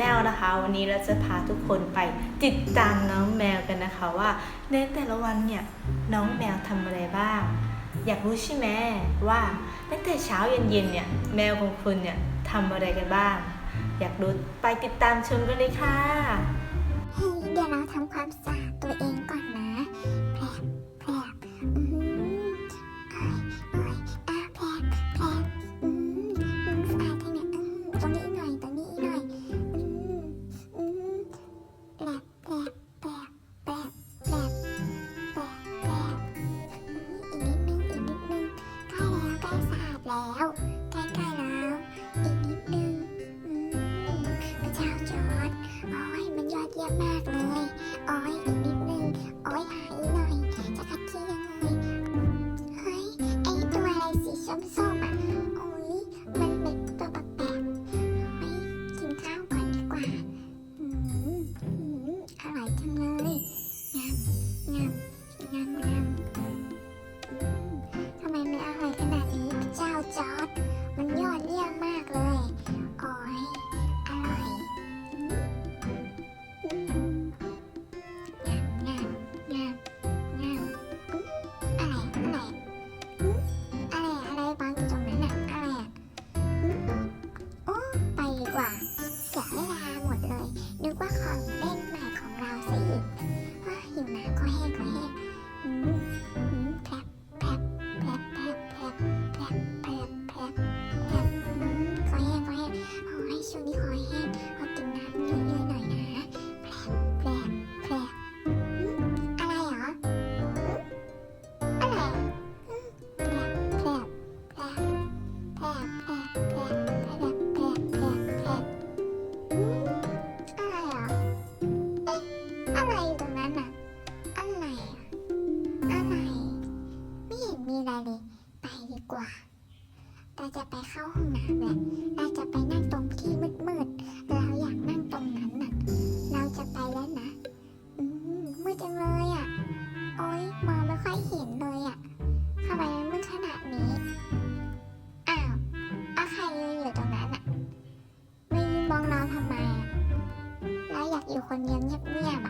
แนลนะคะ วันนี้เราจะพาทุกคนไปติดตามน้องแมวกันนะคะว่า ในแต่ละวันเนี่ยน้องแมวทำอะไรบ้าง อยากรู้ใช่ไหมว่าตั้งแต่เช้าเย็นๆเนี่ยแมวของคุณเนี่ยทำอะไรกันบ้าง อยากรู้ไปติดตามชมกันเลยค่ะ เฮ้เดี๋ยวเราทำความสะอาดตัวเอง Mad จะไปเข้าห้องน้ำแหละเราจะไปนั่งตรงที่มืดๆเราอยากนั่งตรงนั้นน่ะเราจะไปแล้วนะมืดจังเลยอะ โอ๊ยมองไม่ค่อยเห็นเลยอะทำไมมืดขนาดนี้ อ้าวอาใครยืนอยู่ตรงนั้นอะ ไม่ยืนมองเราทำไมอะเราอยากอยู่คนเดียวเงียบๆอะ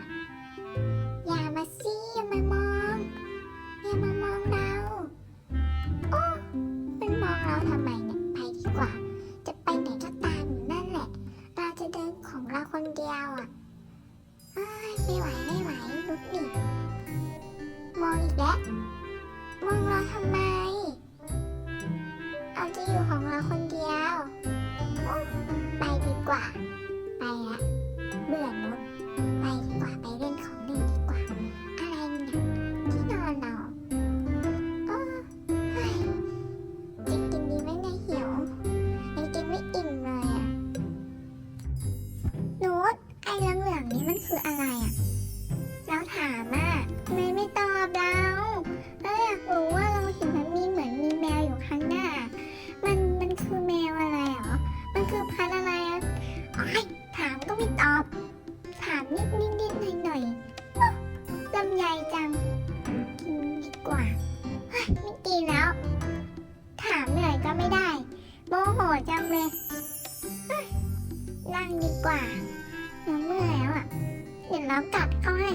ตัดเขอให้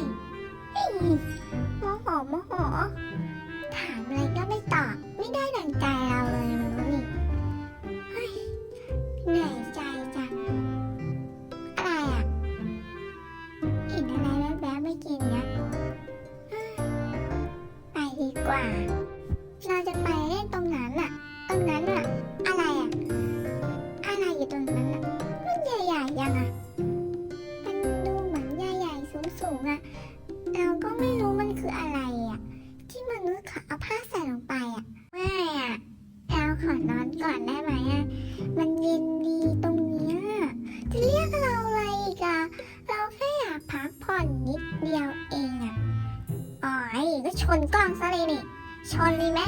โมโหโมโห ถามอะไรก็ไม่ตอบ ไม่ได้ดังใจเราเลยมันรู้นี่เฮ้ยเหนื่อยใจจัง อะไรอะอินอะไรแวบๆไม่กินเนี้ยไปดีกว่า เราจะไป นกล้องซะเลยนี่ ชนเลยไหม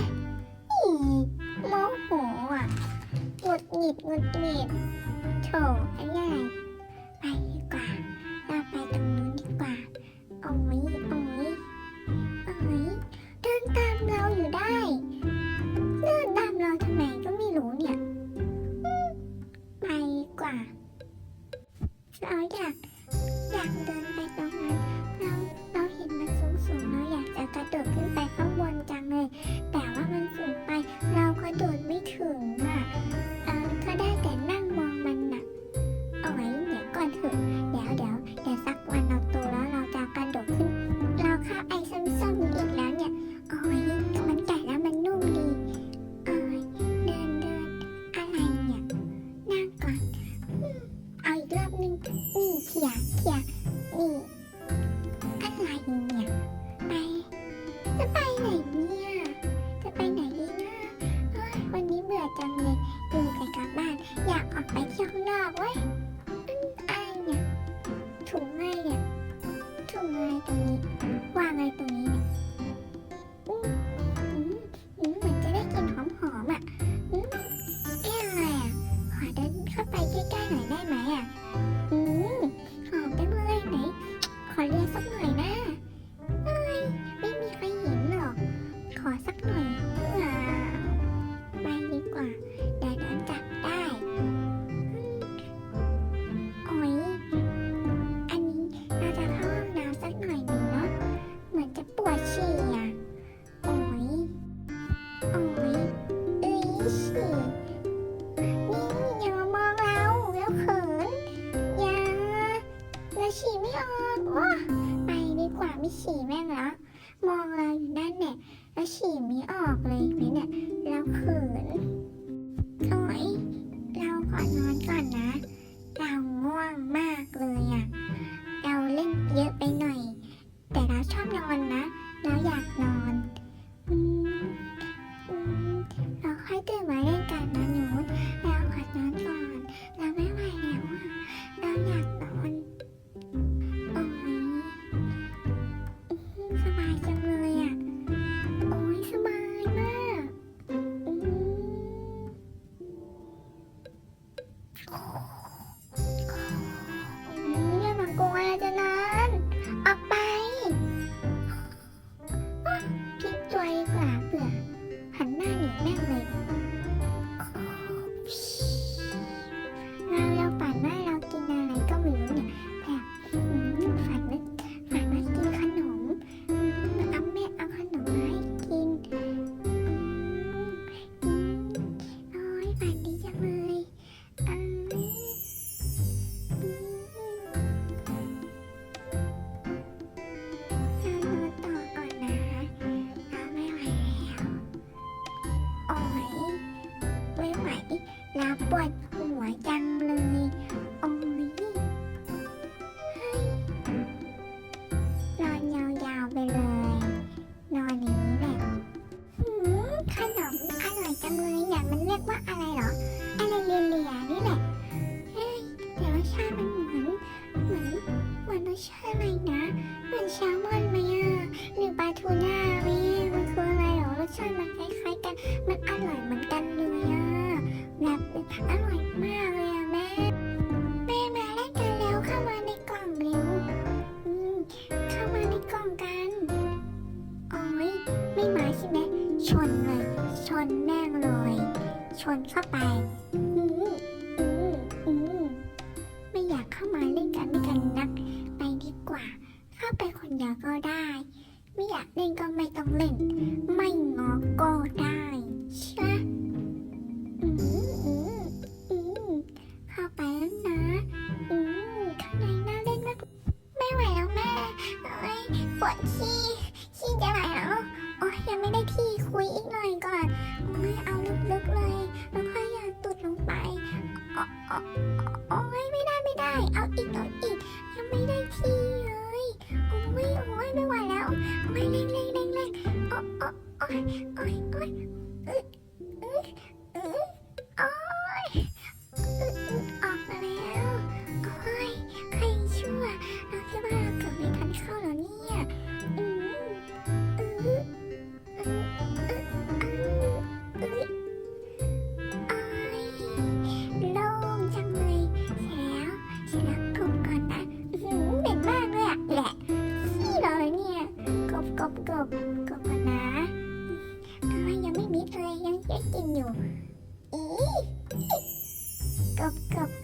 อีโมโหอะหงุดหงิดหงุดหงิดโถ 你你想想，你。 ว่าแต่โดนจับได้ โอ้ย อันนี้เราจะเข้าห้องน้ำสักหน่อยหนึ่งเนาะ เหมือนจะปวดฉี่อะ โอ้ย โอ้ยเอ้ยฉี่นี่อย่ามองเราแล้วเขินยาเรฉี่ไม่ออกว้าไปดีกว่าไม่ฉี่แม่งละมองเราอยู่นั่นเนี่ย แล้วฉี่ไม่ออกเลยไหมเนี่ยแล้วขืนโอ้ยเราขอนอนก่อนนะ เราง่วงมากเลยอะเราเล่นเยอะไปหน่อย แต่เราชอบนอนนะ бать. 啊啊 കിട്ടുന്നു cup cup